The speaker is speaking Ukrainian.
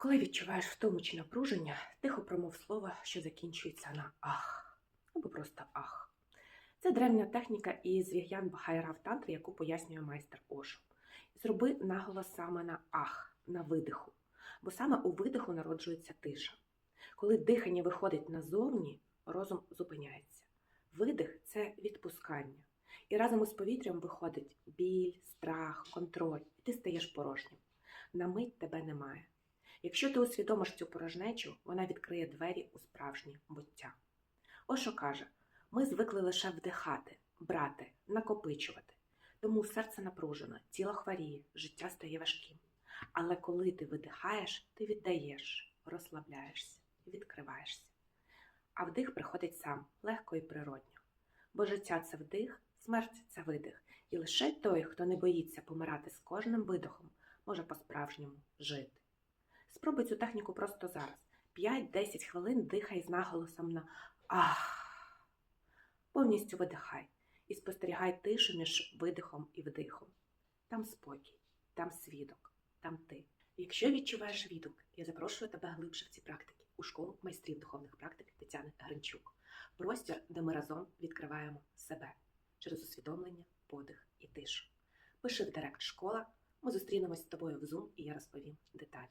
Коли відчуваєш втому чи напруження, тихо промов слово, що закінчується на ах або просто ах. Це древня техніка із віг'ян Бахайра в тантрі, яку пояснює майстер Ошу. Зроби наголос саме на ах, на видиху, бо саме у видиху народжується тиша. Коли дихання виходить назовні, розум зупиняється. Видих це відпускання. І разом із повітрям виходить біль, страх, контроль, і ти стаєш порожнім. На мить тебе немає. Якщо ти усвідомиш цю порожнечу, вона відкриє двері у справжнє буття. Ошо каже: ми звикли лише вдихати, брати, накопичувати. Тому серце напружено, тіло хворіє, життя стає важким. Але коли ти видихаєш, ти віддаєш, розслабляєшся, відкриваєшся. А вдих приходить сам, легко і природньо. Бо життя це вдих, смерть це видих. І лише той, хто не боїться помирати з кожним видихом, може по-справжньому жити. Спробуй цю техніку просто зараз. 5-10 хвилин дихай з наголосом на ах. Повністю видихай і спостерігай тишу між видихом і вдихом. Там спокій, там свідок, там ти. Якщо відчуваєш відгук, я запрошую тебе глибше в ці практики у школу майстрів духовних практик Тетяни Гринчук. Простір, де ми разом відкриваємо себе через усвідомлення, подих і тишу. Пиши в директ школа. Ми зустрінемось з тобою в Zoom і я розповім деталі.